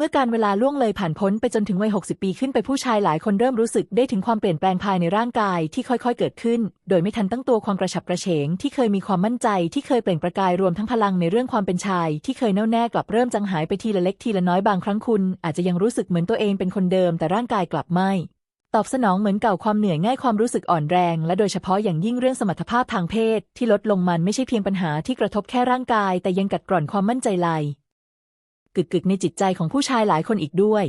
เมื่อการเวลาล่วงเลยผ่านพ้นไปจนถึงวัย 60 ปีขึ้นไปผู้ชายหลายคนเริ่มรู้สึกได้ถึงความเปลี่ยนแปลงภายในร่างกายที่ค่อยๆ เกิดขึ้น โดยไม่ทันตั้งตัวความกระฉับกระเฉง ที่เคยมีความมั่นใจที่เคยเปล่งประกายรวมทั้งพลังในเรื่องความเป็นชาย ที่เคยแน่วแน่กลับเริ่มจางหายไปทีละเล็กทีละน้อยบางครั้งคุณ อาจจะยังรู้สึกเหมือนตัวเองเป็นคนเดิม แต่ร่างกายกลับไม่ ตอบสนองเหมือนเก่าความเหนื่อยง่ายความรู้สึกอ่อนแรง และโดยเฉพาะอย่างยิ่งเรื่องสมรรถภาพทางเพศ ที่ลดลงมันไม่ใช่เพียงปัญหาที่กระทบแค่ร่างกาย แต่ยังกัดกร่อนความมั่นใจลาย กึกๆในจิตใจของผู้ชายหลายคนอีกด้วย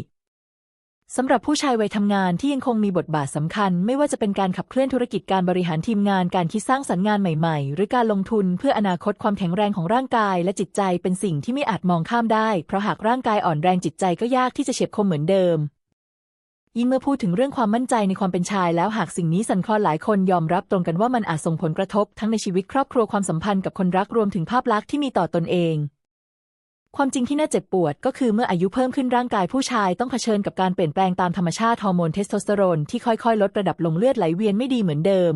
สำหรับผู้ชายวัยทำงานที่ยังคงมีบทบาทสำคัญ ไม่ว่าจะเป็นการขับเคลื่อนธุรกิจการบริหารทีมงานการคิดสร้างสรรค์งานใหม่ๆ หรือการลงทุนเพื่ออนาคตความแข็งแรงของร่างกาย และจิตใจเป็นสิ่งที่ไม่อาจมองข้ามได้ เพราะหากร่างกายอ่อนแรงจิตใจก็ยากที่จะเฉียบคมเหมือนเดิม ยิ่งเมื่อพูดถึงเรื่องความมั่นใจในความเป็นชายแล้วหากสิ่งนี้สั่นคลอนหลายคนยอมรับตรงกันว่ามันอาจส่งผลกระทบ ทั้งในชีวิตครอบครัวความสัมพันธ์กับคนรักรวมถึงภาพลักษณ์ที่มีต่อตนเอง ความจริงที่น่าเจ็บปวดก็คือเมื่ออายุเพิ่มขึ้นร่างกายผู้ชายต้องเผชิญกับการเปลี่ยนแปลงตามธรรมชาติฮอร์โมนเทสโทสเตอโรนที่ค่อยๆ ลดระดับลงเลือดไหลเวียนไม่ดีเหมือนเดิม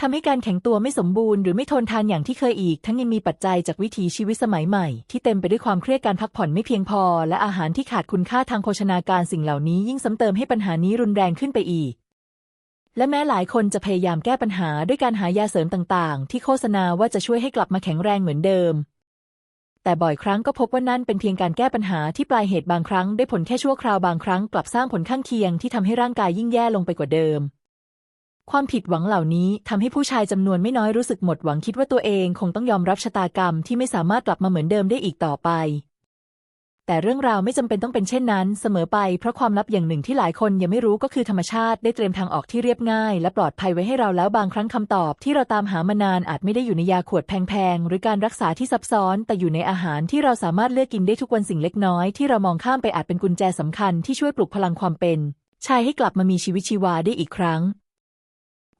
ทำให้การแข็งตัวไม่สมบูรณ์หรือไม่ทนทานอย่างที่เคยอีก ทั้งยังมีปัจจัยจากวิถีชีวิตสมัยใหม่ ที่เต็มไปด้วยความเครียดการพักผ่อนไม่เพียงพอ และอาหารที่ขาดคุณค่าทางโภชนาการสิ่งเหล่านี้ยิ่งซ้ำเติมให้ปัญหานี้รุนแรงขึ้นไปอีก และแม้หลายคนจะพยายามแก้ปัญหาด้วยการหายาเสริมต่างๆ ที่โฆษณาว่าจะช่วยให้กลับมาแข็งแรงเหมือนเดิม แต่บ่อยครั้งก็พบว่านั่นเป็นเพียงการแก้ปัญหาที่ปลายเหตุบางครั้งได้ผลแค่ชั่วคราวบางครั้งกลับสร้างผลข้างเคียงที่ทำให้ร่างกายยิ่งแย่ลงไปกว่าเดิม ความผิดหวังเหล่านี้ทำให้ผู้ชายจำนวนไม่น้อยรู้สึกหมดหวังคิดว่าตัวเองคงต้องยอมรับชะตากรรมที่ไม่สามารถกลับมาเหมือนเดิมได้อีกต่อไป แต่เรื่องราวไม่จำเป็นต้องเป็นเช่นนั้น เสมอไปเพราะความลับอย่างหนึ่งที่หลายคนยังไม่รู้ก็คือธรรมชาติได้เตรียมทางออกที่เรียบง่าย และปลอดภัยไว้ให้เราแล้วบางครั้งคำตอบ ที่เราตามหามานานอาจไม่ได้อยู่ในยาขวดแพงๆหรือการรักษาที่ซับซ้อน แต่อยู่ในอาหารที่เราสามารถเลือกกินได้ทุกวันสิ่งเล็กน้อยที่เรามองข้ามไปอาจเป็นกุญแจสำคัญที่ช่วยปลุกพลังความเป็นชายให้กลับมามีชีวิตชีวาได้อีกครั้ง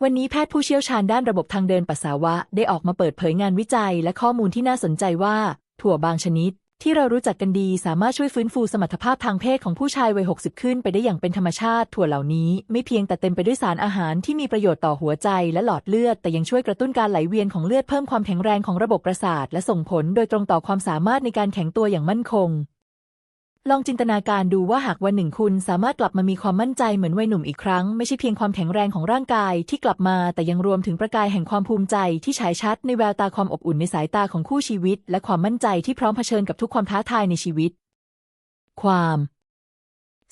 วันนี้แพทย์ผู้เชี่ยวชาญด้านระบบทางเดินปัสสาวะ ได้ออกมาเปิดเผยงานวิจัยและข้อมูลที่น่าสนใจว่า ถั่วบางชนิด ที่เรารู้จักกันดีสามารถช่วยฟื้นฟูสมรรถภาพทางเพศของผู้ชายวัย 60 ขึ้นไปได้อย่างเป็นธรรมชาติถั่วเหล่านี้ไม่เพียงแต่เต็มไปด้วยสารอาหารที่มีประโยชน์ต่อหัวใจและหลอดเลือด แต่ยังช่วยกระตุ้นการไหลเวียนของเลือดเพิ่มความแข็งแรงของระบบประสาท และส่งผลโดยตรงต่อความสามารถในการแข็งตัวอย่างมั่นคง ลองจินตนาการดูว่าหากวันหนึ่งคุณสามารถกลับมามีความมั่นใจเหมือนวัยหนุ่มอีกครั้ง ไม่ใช่เพียงความแข็งแรงของร่างกายที่กลับมา แต่ยังรวมถึงประกายแห่งความภูมิใจที่ฉายชัดในแววตาความอบอุ่นในสายตาของคู่ชีวิต และความมั่นใจที่พร้อมเผชิญกับทุกความท้าทายในชีวิต ความ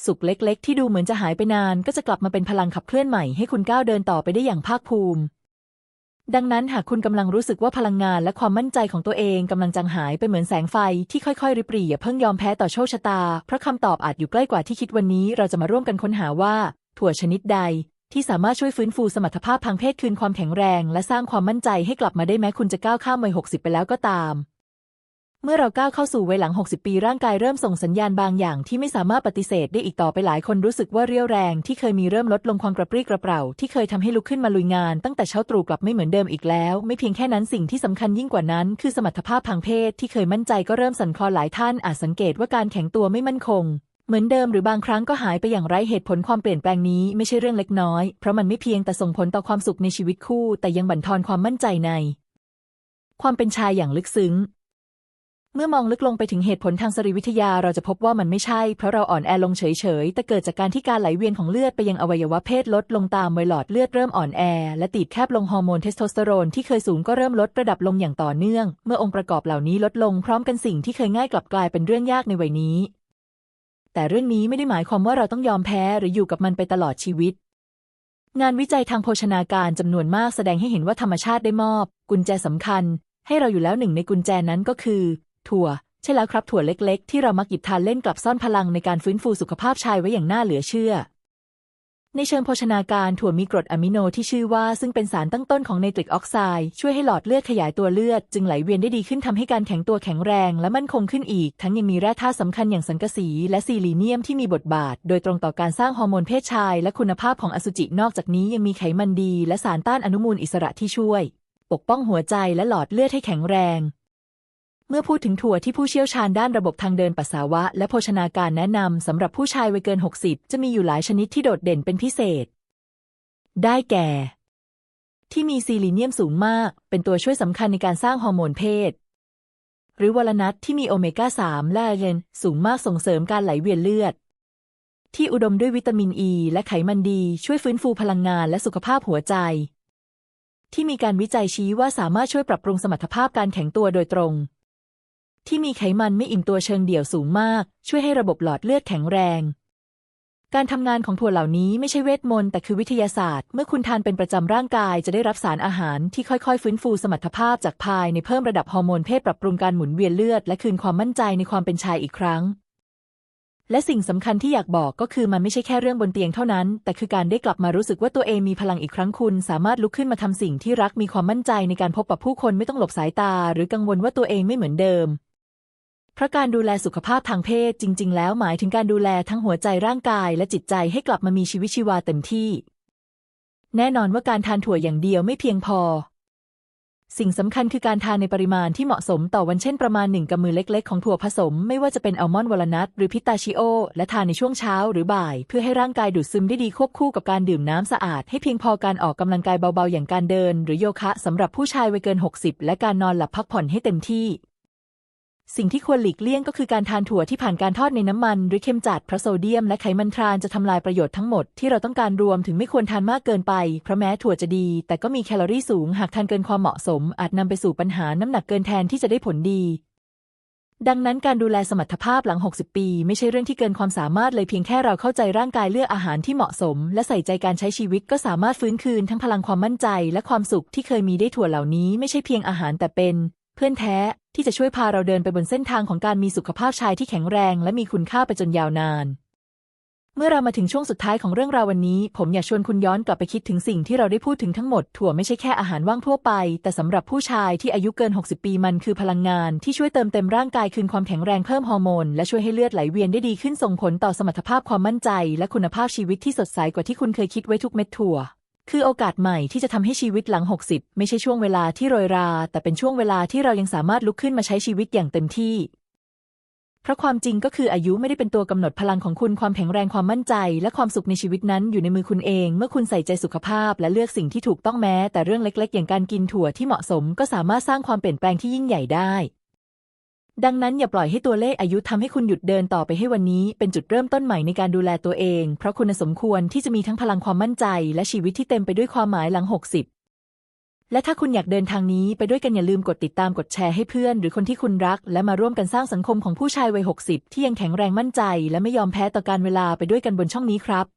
สุขเล็กๆ ที่ดูเหมือนจะหายไปนาน ก็จะกลับมาเป็นพลังขับเคลื่อนใหม่ให้คุณก้าวเดินต่อไปได้อย่างภาคภูมิ ดังนั้นหากคุณกำลังรู้สึกว่าพลังงานและความมั่นใจของตัวเองกำลังจางหายไปเหมือนแสงไฟที่ค่อยๆ ริบหรี่อย่าเพิ่งยอมแพ้ต่อโชคชะตา เพราะคำตอบอาจอยู่ใกล้กว่าที่คิดวันนี้ เราจะมาร่วมกันค้นหาว่า ถั่วชนิดใด ที่สามารถช่วยฟื้นฟูสมรรถภาพทางเพศคืนความแข็งแรง และสร้างความมั่นใจให้กลับมาได้แม้คุณจะก้าวข้ามวัย60ไปแล้วก็ตาม เมื่อเราก้าวเข้าสู่วัยหลัง 60 ปีร่างกายเริ่มส่งสัญญาณบางอย่างที่ไม่สามารถปฏิเสธได้อีกต่อไปหลายคนรู้สึกว่าเรี่ยวแรงที่เคยมีเริ่มลดลงความกระปรี้กระเปร่าที่เคยทำให้ลุกขึ้นมาลุยงานตั้งแต่เช้าตรู่กลับไม่เหมือนเดิมอีกแล้ว ไม่เพียงแค่นั้นสิ่งที่สำคัญยิ่งกว่านั้นคือสมรรถภาพทางเพศที่เคยมั่นใจก็เริ่มสั่นคลอนหลายท่านอาจสังเกตว่าการแข็งตัวไม่มั่นคงเหมือนเดิมหรือบางครั้งก็หายไปอย่างไร้เหตุผลความเปลี่ยนแปลงนี้ไม่ใช่เรื่องเล็กน้อย เพราะมันไม่เพียงแต่ส่งผลต่อความสุขในชีวิตคู่ แต่ยังบั่นทอนความมั่นใจใน ความเป็นชายอย่างลึกซึ้ง เมื่อมองลึกลงไปถึงเหตุผลทางสรีวิทยาเราจะพบว่ามันไม่ใช่ เพราะเราอ่อนแอลงเฉยๆ แต่เกิดจากการที่การไหลเวียนของเลือดไปยังอวัยวะเพศลดลงตามวัยหลอดเลือดเริ่มอ่อนแอ และตีบแคบลงฮอร์โมนเทสโทสเตอโรนที่เคยสูงก็เริ่มลดระดับลงอย่างต่อเนื่อง เมื่อองค์ประกอบเหล่านี้ลดลงพร้อมกันสิ่งที่เคยง่ายกลับกลายเป็นเรื่องยากในวัยนี้ แต่เรื่องนี้ไม่ได้หมายความว่าเราต้องยอมแพ้หรืออยู่กับมันไปตลอดชีวิตงานวิจัยทางโภชนาการจำนวนมากแสดงให้เห็นว่าธรรมชาติได้มอบ กุญแจสำคัญ ให้เราอยู่แล้วหนึ่งในกุญแจนั้นก็คือ ถั่ว ใช่แล้วครับถั่วเล็กๆ ที่เรามักหยิบทานเล่นกลับซ่อนพลังในการฟื้นฟูสุขภาพชายไว้อย่างน่าเหลือเชื่อ ในเชิงโภชนาการถั่วมีกรดอะมิโนที่ชื่อว่าซึ่งเป็นสารตั้งต้นของไนตริกออกไซด์ช่วยให้หลอดเลือดขยายตัวเลือด จึงไหลเวียนได้ดีขึ้นทำให้การแข็งตัวแข็งแรงและมั่นคงขึ้นอีก ทั้งยังมีแร่ธาตุสำคัญอย่างสังกะสี และซีลีเนียมที่มีบทบาท โดยตรงต่อการสร้างฮอร์โมนเพศชาย และคุณภาพของอสุจินอกจากนี้ยังมีไขมันดี และสารต้านอนุมูลอิสระที่ช่วย ปกป้องหัวใจและหลอดเลือดให้แข็งแรง เมื่อพูดถึงถั่วที่ผู้เชี่ยวชาญด้านระบบทางเดินปัสสาวะ และโภชนาการแนะนำสำหรับผู้ชายวัยเกิน 60 จะมีอยู่หลายชนิดที่โดดเด่นเป็นพิเศษ ได้แก่ ที่มีซีลีเนียมสูงมาก เป็นตัวช่วยสำคัญในการสร้างฮอร์โมนเพศ หรือวลนัทที่มีโอเมก้า 3 และเรนสูงมากส่งเสริมการไหลเวียนเลือด ที่อุดมด้วยวิตามินอ e ีและไขมันดี ช่วยฟื้นฟูพลังงานและสุขภาพหัวใจ ที่มีการวิจัยชี้ว่าสามารถช่วยปรับปรุงสมรรถภาพการแข็งตัวโดยตรง ที่มีไขมันไม่อิ่มตัวเชิงเดี่ยวสูงมาก ช่วยให้ระบบหลอดเลือดแข็งแรง การทำงานของถั่วเหล่านี้ไม่ใช่เวทมนต์แต่คือวิทยาศาสตร์ เมื่อคุณทานเป็นประจำร่างกายจะได้รับสารอาหารที่ค่อยๆ ฟื้นฟูสมรรถภาพจากภายในเพิ่มระดับฮอร์โมนเพศปรับปรุงการหมุนเวียนเลือด และคืนความมั่นใจในความเป็นชายอีกครั้ง และสิ่งสำคัญที่อยากบอกก็คือมันไม่ใช่แค่เรื่องบนเตียงเท่านั้น แต่คือการได้กลับมารู้สึกว่าตัวเองมีพลังอีกครั้งคุณ สามารถลุกขึ้นมาทำสิ่งที่รักมีความมั่นใจในการพบปะผู้คนไม่ต้องหลบสายตา หรือกังวลว่าตัวเองไม่เหมือนเดิม เพราะการดูแลสุขภาพทางเพศจริง ๆ แล้วหมายถึงการดูแลทั้งหัวใจร่างกายและจิตใจให้กลับมามีชีวิตชีวาเต็มที่ แน่นอนว่าการทานถั่วอย่างเดียวไม่เพียงพอ สิ่งสำคัญคือการทานในปริมาณที่เหมาะสมต่อวันเช่นประมาณหนึ่งกำมือเล็ก ๆ ของถั่วผสม ไม่ว่าจะเป็นอัลมอนด์วอลนัทหรือพิตาชิโอ และทานในช่วงเช้าหรือบ่าย เพื่อให้ร่างกายดูดซึมได้ดีควบคู่กับการดื่มน้ำสะอาด ให้เพียงพอการออกกำลังกายเบาๆ อย่างการเดิน หรือโยคะสำหรับผู้ชายวัยเกิน 60 และการนอนหลับพักผ่อนให้เต็มที่ สิ่งที่ควรหลีกเลี่ยงก็คือการทานถั่วที่ผ่านการทอดในน้ำมัน หรือเค็มจัดเพราะโซเดียมและไขมันทรานจะทำลายประโยชน์ทั้งหมดที่เราต้องการรวมถึงไม่ควรทานมากเกินไป เพราะแม้ถั่วจะดี แต่ก็มีแคลอรี่สูงหากทานเกินความเหมาะสม อาจนำไปสู่ปัญหาน้ำหนักเกินแทนที่จะได้ผลดี ดังนั้นการดูแลสมรรถภาพหลัง 60 ปี ไม่ใช่เรื่องที่เกินความสามารถเลยเพียงแค่เราเข้าใจร่างกายเลือกอาหารที่เหมาะสม และใส่ใจการใช้ชีวิตก็สามารถฟื้นคืนทั้งพลังความมั่นใจ และความสุขที่เคยมีได้ถั่วเหล่านี้ไม่ใช่เพียงอาหารแต่เป็น เพื่อนแท้ที่จะช่วยพาเราเดินไปบนเส้นทางของการมีสุขภาพชายที่แข็งแรงและมีคุณค่าไปจนยาวนาน เมื่อเรามาถึงช่วงสุดท้ายของเรื่องราววันนี้ ผมอยากชวนคุณย้อนกลับไปคิดถึงสิ่งที่เราได้พูดถึงทั้งหมด ถั่วไม่ใช่แค่อาหารว่างทั่วไป แต่สำหรับผู้ชายที่อายุเกิน 60 ปีมันคือพลังงานที่ช่วยเติมเต็มร่างกายคืนความแข็งแรงเพิ่มฮอร์โมนและช่วยให้เลือดไหลเวียนได้ดีขึ้นส่งผลต่อสมรรถภาพความมั่นใจ และคุณภาพชีวิตที่สดใสกว่าที่คุณเคยคิดไว้ทุกเม็ดถั่ว คือโอกาสใหม่ที่จะทำให้ชีวิตหลัง 60 ไม่ใช่ช่วงเวลาที่โรยรา แต่เป็นช่วงเวลาที่เรายังสามารถลุกขึ้นมาใช้ชีวิตอย่างเต็มที่ เพราะความจริงก็คืออายุไม่ได้เป็นตัวกำหนดพลังของคุณความแข็งแรงความมั่นใจ และความสุขในชีวิตนั้นอยู่ในมือคุณเอง เมื่อคุณใส่ใจสุขภาพ และเลือกสิ่งที่ถูกต้องแม้ แต่เรื่องเล็ก ๆ อย่างการกินถั่วที่เหมาะสม ก็สามารถสร้างความเปลี่ยนแปลงที่ยิ่งใหญ่ได้ ดังนั้นอย่าปล่อยให้ตัวเลขอายุทำให้คุณหยุดเดินต่อไปให้วันนี้ เป็นจุดเริ่มต้นใหม่ในการดูแลตัวเอง เพราะคุณสมควรที่จะมีทั้งพลังความมั่นใจ และชีวิตที่เต็มไปด้วยความหมายหลัง 60 และถ้าคุณอยากเดินทางนี้ไปด้วยกันอย่าลืมกดติดตามกดแชร์ให้เพื่อน หรือคนที่คุณรัก และมาร่วมกันสร้างสังคมของผู้ชายวัย 60 ที่ยังแข็งแรงมั่นใจ และไม่ยอมแพ้ต่อการเวลาไปด้วยกันบนช่องนี้ครับ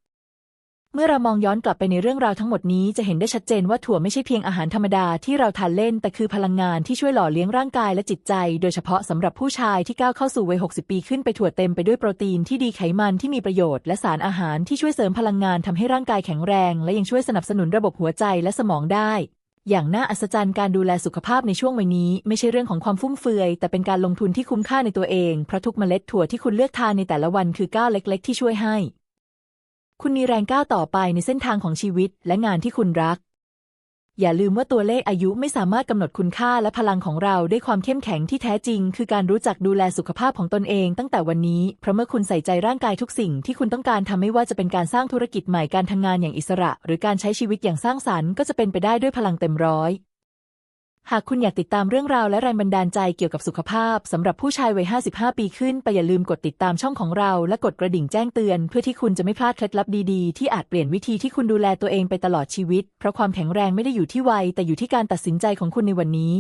เมื่อเรามองย้อนกลับไปในเรื่องราวทั้งหมดนี้จะเห็นได้ชัดเจนว่าถั่วไม่ใช่เพียงอาหารธรรมดาที่เราทานเล่น แต่คือพลังงานที่ช่วยหล่อเลี้ยงร่างกายและจิตใจ โดยเฉพาะสำหรับผู้ชายที่ก้าวเข้าสู่วัย 60 ปีขึ้นไปถั่วเต็มไปด้วยโปรตีนที่ดีไขมันที่มีประโยชน์และสารอาหารที่ช่วยเสริมพลังงานทำให้ร่างกายแข็งแรง และยังช่วยสนับสนุนระบบหัวใจและสมองได้ อย่างน่าอัศจรรย์การดูแลสุขภาพในช่วงวัยนี้ ไม่ใช่เรื่องของความฟุ่มเฟือย แต่เป็นการลงทุนที่คุ้มค่าในตัวเองเพราะทุกเมล็ดถั่วที่คุณเลือกทานในแต่ละวันคือก้าวเล็ก ๆ ที่ช่วยให้ คุณมีแรงก้าวต่อไปในเส้นทางของชีวิตและงานที่คุณรัก อย่าลืมว่าตัวเลขอายุไม่สามารถกำหนดคุณค่าและพลังของเราด้วยความเข้มแข็งที่แท้จริง คือการรู้จักดูแลสุขภาพของตนเองตั้งแต่วันนี้ เพราะเมื่อคุณใส่ใจร่างกายทุกสิ่งที่คุณต้องการทำไม่ว่าจะเป็นการสร้างธุรกิจใหม่การทำงานอย่างอิสระ หรือการใช้ชีวิตอย่างสร้างสรรค์ก็จะเป็นไปได้ด้วยพลังเต็มร้อย หากคุณอยากติดตามเรื่องราวและแรงบันดาลใจเกี่ยวกับสุขภาพสำหรับผู้ชายวัย 55 ปีขึ้นไปอย่าลืมกดติดตามช่องของเรา และกดกระดิ่งแจ้งเตือน เพื่อที่คุณจะไม่พลาดเคล็ดลับดีๆ ที่อาจเปลี่ยนวิธีที่คุณดูแลตัวเองไปตลอดชีวิต เพราะความแข็งแรงไม่ได้อยู่ที่วัย แต่อยู่ที่การตัดสินใจของคุณในวันนี้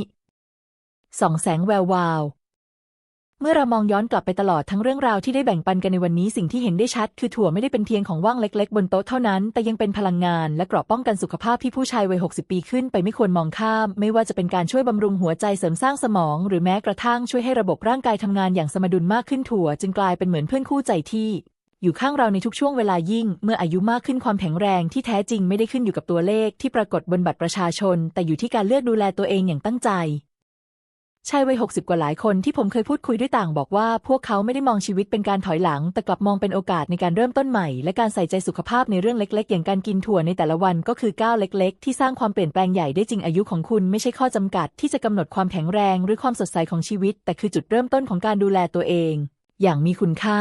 สองแสงแวววาว เมื่อเรามองย้อนกลับไปตลอดทั้งเรื่องราวที่ได้แบ่งปันกันในวันนี้สิ่งที่เห็นได้ชัด คือถั่วไม่ได้เป็นเพียงของว่างเล็ก ๆ บนโต๊ะเท่านั้น แต่ยังเป็นพลังงานและเกราะป้องกันสุขภาพที่ผู้ชายวัย 60 ปีขึ้นไปไม่ควรมองข้าม ไม่ว่าจะเป็นการช่วยบำรุงหัวใจเสริมสร้างสมอง หรือแม้กระทั่งช่วยให้ระบบร่างกายทำงานอย่างสมดุลมากขึ้นถั่ว จึงกลายเป็นเหมือนเพื่อนคู่ใจที่อยู่ข้างเราในทุกช่วงเวลายิ่ง เมื่ออายุมากขึ้นความแข็งแรงที่แท้จริงไม่ได้ขึ้นอยู่กับตัวเลขที่ปรากฏบนบัตรประชาชน แต่อยู่ที่การเลือกดูแลตัวเองอย่างตั้งใจ ชายวัย60กว่าหลายคนที่ผมเคยพูดคุยด้วยต่างบอกว่า พวกเขาไม่ได้มองชีวิตเป็นการถอยหลัง แต่กลับมองเป็นโอกาสในการเริ่มต้นใหม่ และการใส่ใจสุขภาพในเรื่องเล็ก ๆ อย่างการกินถั่วในแต่ละวันก็คือก้าวเล็ก ๆ ที่สร้างความเปลี่ยนแปลงใหญ่ได้จริงอายุของคุณไม่ใช่ข้อจำกัด ที่จะกำหนดความแข็งแรง หรือความสดใสของชีวิต แต่คือจุดเริ่มต้นของการดูแลตัวเอง อย่างมีคุณค่า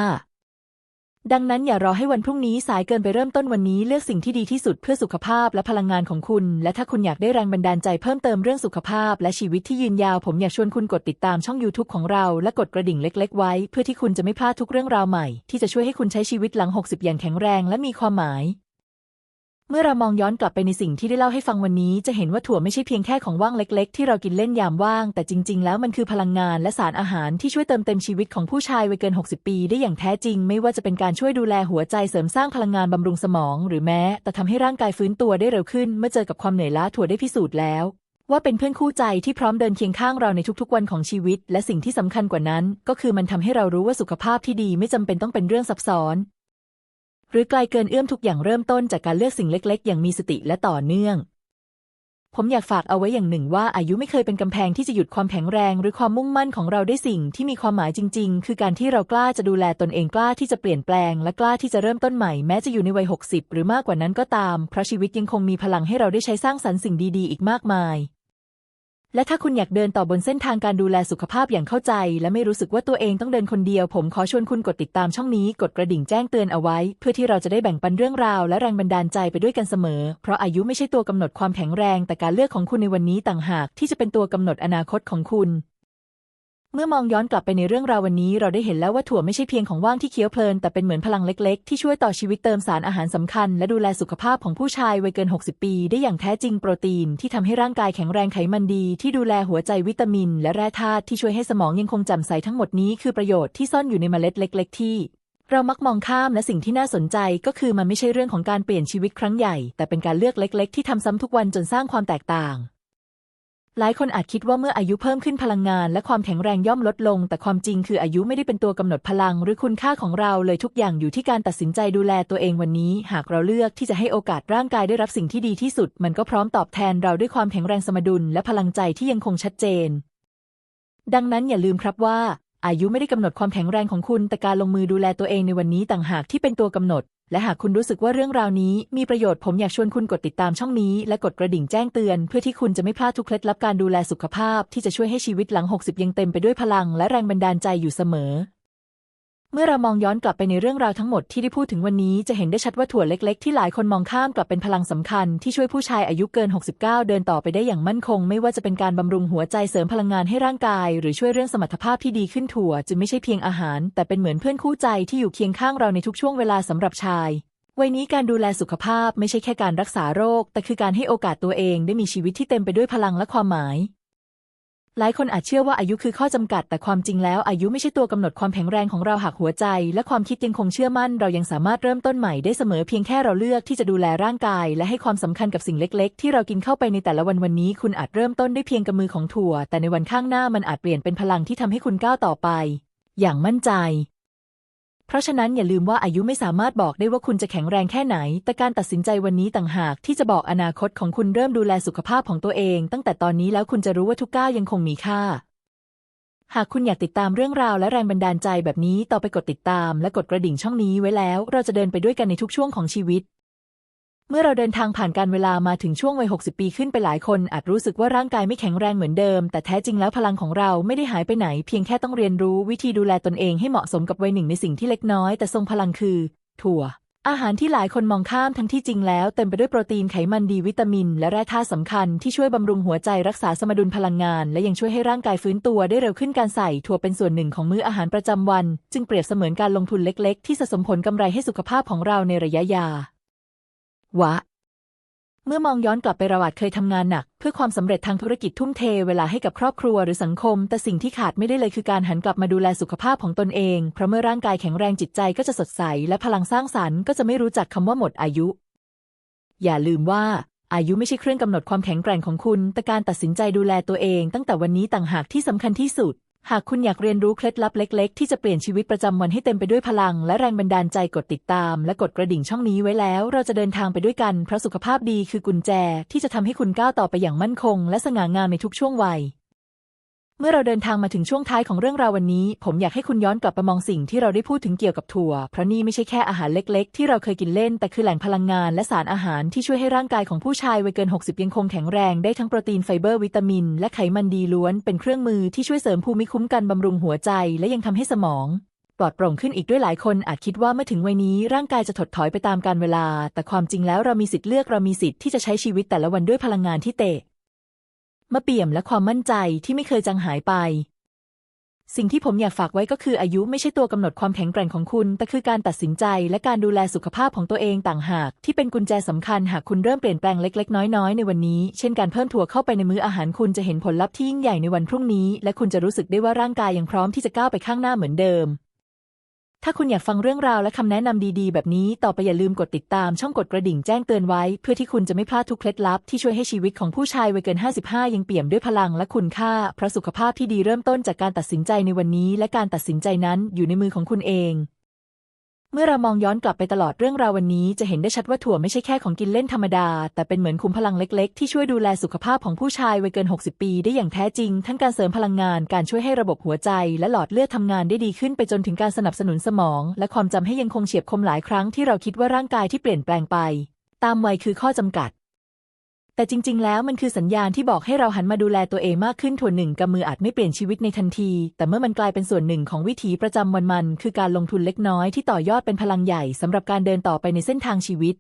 ดังนั้นอย่ารอให้วันพรุ่งนี้สายเกินไปเริ่มต้นวันนี้เลือกสิ่งที่ดีที่สุดเพื่อสุขภาพและพลังงานของคุณ และถ้าคุณอยากได้แรงบันดาลใจเพิ่มเติมเรื่องสุขภาพ และชีวิตที่ยืนยาว ผมอยากชวนคุณกดติดตามช่อง YouTube ของเรา และกดกระดิ่งเล็ก ๆ ไว้ เพื่อที่คุณจะไม่พลาดทุกเรื่องราวใหม่ ที่จะช่วยให้คุณใช้ชีวิตหลัง 60 อย่างแข็งแรง และมีความหมาย เมื่อเรามองย้อนกลับไปในสิ่งที่ได้เล่าให้ฟังวันนี้ จะเห็นว่าถั่วไม่ใช่เพียงแค่ของว่างเล็ก ๆ ที่เรากินเล่นยามว่าง แต่จริง ๆ แล้วมันคือพลังงานและสารอาหารที่ช่วยเติมเต็มชีวิตของผู้ชายวัยเกิน 60 ปี ได้อย่างแท้จริง ไม่ว่าจะเป็นการช่วยดูแลหัวใจเสริมสร้างพลังงานบำรุงสมอง หรือแม้ แต่ทำให้ร่างกายฟื้นตัวได้เร็วขึ้น เมื่อเจอกับความเหนื่อยล้าถั่วได้พิสูจน์แล้วว่าเป็นเพื่อนคู่ใจที่พร้อมเดินเคียงข้างเราในทุกๆวันของชีวิต และสิ่งที่สำคัญกว่านั้น ก็คือมันทำให้เรารู้ว่าสุขภาพที่ดีไม่จำเป็นต้องเป็นเรื่องซับซ้อน หรือไกลเกินเอื้อมทุกอย่างเริ่มต้นจากการเลือกสิ่งเล็ก ๆ อย่างมีสติและต่อเนื่อง ผมอยากฝากเอาไว้อย่างหนึ่งว่าอายุไม่เคยเป็นกำแพงที่จะหยุดความแข็งแรง หรือความมุ่งมั่นของเราได้สิ่งที่มีความหมายจริง ๆ คือการที่เรากล้าจะดูแลตนเองกล้าที่จะเปลี่ยนแปลง และกล้าที่จะเริ่มต้นใหม่แม้จะอยู่ในวัย 60 หรือมากกว่านั้นก็ตาม เพราะชีวิตยังคงมีพลังให้เราได้ใช้สร้างสรรค์สิ่งดี ๆ อีกมากมาย และถ้าคุณอยากเดินต่อบนเส้นทางการดูแลสุขภาพอย่างเข้าใจ และไม่รู้สึกว่าตัวเองต้องเดินคนเดียว ผมขอชวนคุณกดติดตามช่องนี้ กดกระดิ่งแจ้งเตือนเอาไว้ เพื่อที่เราจะได้แบ่งปันเรื่องราว และแรงบันดาลใจไปด้วยกันเสมอ เพราะอายุไม่ใช่ตัวกำหนดความแข็งแรง แต่การเลือกของคุณในวันนี้ต่างหาก ที่จะเป็นตัวกำหนดอนาคตของคุณ เมื่อมองย้อนกลับไปในเรื่องราววันนี้ เราได้เห็นแล้วว่าถั่วไม่ใช่เพียงของว่างที่เคี้ยวเพลิน แต่เป็นเหมือนพลังเล็ก ๆ ที่ช่วยต่อชีวิตเติมสารอาหารสำคัญ และดูแลสุขภาพของผู้ชายวัยเกิน 60 ปี ได้อย่างแท้จริงโปรตีน ที่ทำให้ร่างกายแข็งแรงไขมันดี ที่ดูแลหัวใจวิตามิน และแร่ธาตุที่ช่วยให้สมองยังคงแจ่มใสทั้งหมดนี้คือประโยชน์ที่ซ่อนอยู่ในเมล็ดเล็ก ๆ ที่เรามักมองข้ามและสิ่งที่น่าสนใจก็คือมันไม่ใช่เรื่องของการเปลี่ยนชีวิตครั้งใหญ่ แต่เป็นการเลือกเล็ก ๆ ที่ทำซ้ำทุกวันจนสร้างความแตกต่าง หลายคนอาจคิดว่าเมื่ออายุเพิ่มขึ้นพลังงาน และความแข็งแรงย่อมลดลง แต่ความจริงคืออายุไม่ได้เป็นตัวกำหนดพลัง หรือคุณค่าของเราเลยทุกอย่างอยู่ที่การตัดสินใจดูแลตัวเองวันนี้ หากเราเลือกที่จะให้โอกาสร่างกายได้รับสิ่งที่ดีที่สุด มันก็พร้อมตอบแทนเราด้วยความแข็งแรงสมดุล และพลังใจที่ยังคงชัดเจน ดังนั้นอย่าลืมครับว่า อายุไม่ได้กำหนดความแข็งแรงของคุณ แต่การลงมือดูแลตัวเองในวันนี้ต่างหากที่เป็นตัวกำหนด และหากคุณรู้สึกว่าเรื่องราวนี้มีประโยชน์ผมอยากชวนคุณกดติดตามช่องนี้ และกดกระดิ่งแจ้งเตือน เพื่อที่คุณจะไม่พลาดทุกเคล็ดลับการดูแลสุขภาพ ที่จะช่วยให้ชีวิตหลัง 60 ยังเต็มไปด้วยพลังและแรงบันดาลใจอยู่เสมอ เมื่อเรามองย้อนกลับไปในเรื่องราวทั้งหมดที่ได้พูดถึงวันนี้จะเห็นได้ชัดว่าถั่วเล็กๆ ที่หลายคนมองข้ามกลับเป็นพลังสำคัญที่ช่วยผู้ชายอายุเกิน 69 เดินต่อไปได้อย่างมั่นคง ไม่ว่าจะเป็นการบำรุงหัวใจเสริมพลังงานให้ร่างกาย หรือช่วยเรื่องสมรรถภาพที่ดีขึ้นถั่วจึงไม่ใช่เพียงอาหาร แต่เป็นเหมือนเพื่อนคู่ใจที่อยู่เคียงข้างเราในทุกช่วงเวลาสำหรับชายวัยนี้การดูแลสุขภาพไม่ใช่แค่การรักษาโรค แต่คือการให้โอกาสตัวเองได้มีชีวิตที่เต็มไปด้วยพลังและความหมาย หลายคนอาจเชื่อว่าอายุคือข้อจำกัด แต่ความจริงแล้วอายุไม่ใช่ตัวกำหนดความแข็งแรงของเราหากหัวใจ และความคิดยังคงเชื่อมั่น เรายังสามารถเริ่มต้นใหม่ได้เสมอเพียงแค่เราเลือกที่จะดูแลร่างกาย และให้ความสำคัญกับสิ่งเล็ก ๆ ที่เรากินเข้าไปในแต่ละวันวันนี้ คุณอาจเริ่มต้นด้วยเพียงกำมือของถั่ว แต่ในวันข้างหน้ามันอาจเปลี่ยนเป็นพลังที่ทำให้คุณก้าวต่อไป อย่างมั่นใจ เพราะฉะนั้นอย่าลืมว่าอายุไม่สามารถบอกได้ว่าคุณจะแข็งแรงแค่ไหน แต่การตัดสินใจวันนี้ต่างหากที่จะบอกอนาคตของคุณเริ่มดูแลสุขภาพของตัวเอง ตั้งแต่ตอนนี้แล้วคุณจะรู้ว่าทุกก้าวยังคงมีค่า หากคุณอยากติดตามเรื่องราวและแรงบันดาลใจแบบนี้ต่อไปกดติดตามและกดกระดิ่งช่องนี้ไว้แล้ว เราจะเดินไปด้วยกันในทุกช่วงของชีวิต เมื่อเราเดินทางผ่านการเวลามาถึงช่วงวัย 60 ปีขึ้นไปหลายคน อาจรู้สึกว่าร่างกายไม่แข็งแรงเหมือนเดิม แต่แท้จริงแล้วพลังของเราไม่ได้หายไปไหน เพียงแค่ต้องเรียนรู้วิธีดูแลตนเองให้เหมาะสมกับวัยหนึ่งในสิ่งที่เล็กน้อย แต่ทรงพลังคือ ถั่ว อาหารที่หลายคนมองข้ามทั้งที่จริงแล้ว เต็มไปด้วยโปรตีนไขมันดีวิตามิน และแร่ธาตุสำคัญที่ช่วยบำรุงหัวใจรักษาสมดุลพลังงาน และยังช่วยให้ร่างกายฟื้นตัวได้เร็วขึ้นการใส่ถั่วเป็นส่วนหนึ่งของมื้ออาหารประจำวัน จึงเปรียบเสมือนการลงทุนเล็ก ๆ ที่สะสมผลกำไรให้สุขภาพของเราในระยะยาว วะ เมื่อมองย้อนกลับไปเราอาจเคยทำงานหนัก เพื่อความสำเร็จทางธุรกิจทุ่มเทเวลาให้กับครอบครัวหรือสังคม แต่สิ่งที่ขาดไม่ได้เลยคือการหันกลับมาดูแลสุขภาพของตนเอง เพราะเมื่อร่างกายแข็งแรงจิตใจก็จะสดใส และพลังสร้างสรรค์ก็จะไม่รู้จักคำว่าหมดอายุ อย่าลืมว่าอายุไม่ใช่เครื่องกำหนดความแข็งแกร่งของคุณ แต่การตัดสินใจดูแลตัวเองตั้งแต่วันนี้ต่างหากที่สำคัญที่สุด หากคุณอยากเรียนรู้เคล็ดลับเล็ก ๆ ที่จะเปลี่ยนชีวิตประจำวันให้เต็มไปด้วยพลัง และแรงบันดาลใจกดติดตาม และกดกระดิ่งช่องนี้ไว้แล้ว เราจะเดินทางไปด้วยกันเพราะสุขภาพดีคือกุญแจ ที่จะทำให้คุณก้าวต่อไปอย่างมั่นคง และสง่างามในทุกช่วงวัย เมื่อเราเดินทางมาถึงช่วงท้ายของเรื่องราววันนี้ ผมอยากให้คุณย้อนกลับไปมองสิ่งที่เราได้พูดถึงเกี่ยวกับถั่ว เพราะนี่ไม่ใช่แค่อาหารเล็ก ๆ ที่เราเคยกินเล่น แต่คือแหล่งพลังงานและสารอาหารที่ช่วยให้ร่างกายของผู้ชายวัยเกิน 60 ยังคงแข็งแรงได้ทั้งโปรตีนไฟเบอร์วิตามิน และไขมันดีล้วน เป็นเครื่องมือที่ช่วยเสริมภูมิคุ้มกันบำรุงหัวใจ และยังทำให้สมองปลอดโปร่งขึ้นอีกด้วยหลายคนอาจคิดว่าเมื่อถึงวัยนี้ร่างกายจะถดถอยไปตามกาลเวลา แต่ความจริงแล้วเรามีสิทธิ์เลือกเรามีสิทธิ์ที่จะใช้ชีวิตแต่ละวันด้วยพลังงานที่เตะ มาเปี่ยมและความมั่นใจที่ไม่เคยจางหายไป สิ่งที่ผมอยากฝากไว้ก็คืออายุไม่ใช่ตัวกำหนดความแข็งแกร่งของคุณ แต่คือการตัดสินใจและการดูแลสุขภาพของตัวเองต่างหาก ที่เป็นกุญแจสำคัญหากคุณเริ่มเปลี่ยนแปลงเล็ก ๆ น้อยๆ ในวันนี้ เช่นการเพิ่มถั่วเข้าไปในมื้ออาหารคุณจะเห็นผลลัพธ์ที่ยิ่งใหญ่ในวันพรุ่งนี้ และคุณจะรู้สึกได้ว่าร่างกายยังพร้อมที่จะก้าวไปข้างหน้าเหมือนเดิม ถ้าคุณอยากฟังเรื่องราวและคำแนะนำดีๆ แบบนี้ต่อไปอย่าลืมกดติดตามช่องกดกระดิ่งแจ้งเตือนไว้ เพื่อที่คุณจะไม่พลาดทุกเคล็ดลับที่ช่วยให้ชีวิตของผู้ชายวัยเกิน 55 ยังเปี่ยมด้วยพลังและคุณค่า เพราะสุขภาพที่ดีเริ่มต้นจากการตัดสินใจในวันนี้ และการตัดสินใจนั้นอยู่ในมือของคุณเอง เมื่อเรามองย้อนกลับไปตลอดเรื่องราววันนี้จะเห็นได้ชัดว่าถั่วไม่ใช่แค่ของกินเล่นธรรมดา แต่เป็นเหมือนคุมพลังเล็ก ๆ ที่ช่วยดูแลสุขภาพของผู้ชายวัยเกิน 60 ปีได้อย่างแท้จริง ทั้งการเสริมพลังงานการช่วยให้ระบบหัวใจและหลอดเลือดทำงานได้ดีขึ้นไปจนถึงการสนับสนุนสมอง และความจำให้ยังคงเฉียบคมหลายครั้งที่เราคิดว่าร่างกายที่เปลี่ยนแปลงไป ตามวัยคือข้อจำกัด แต่จริง ๆ แล้วมันคือสัญญาณที่บอกให้เราหันมาดูแลตัวเองมากขึ้นถั่วหนึ่งกำมืออาจไม่เปลี่ยนชีวิตในทันที แต่เมื่อมันกลายเป็นส่วนหนึ่งของวิถีประจำวันมัน คือการลงทุนเล็กน้อยที่ต่อยอดเป็นพลังใหญ่สำหรับการเดินต่อไปในเส้นทางชีวิต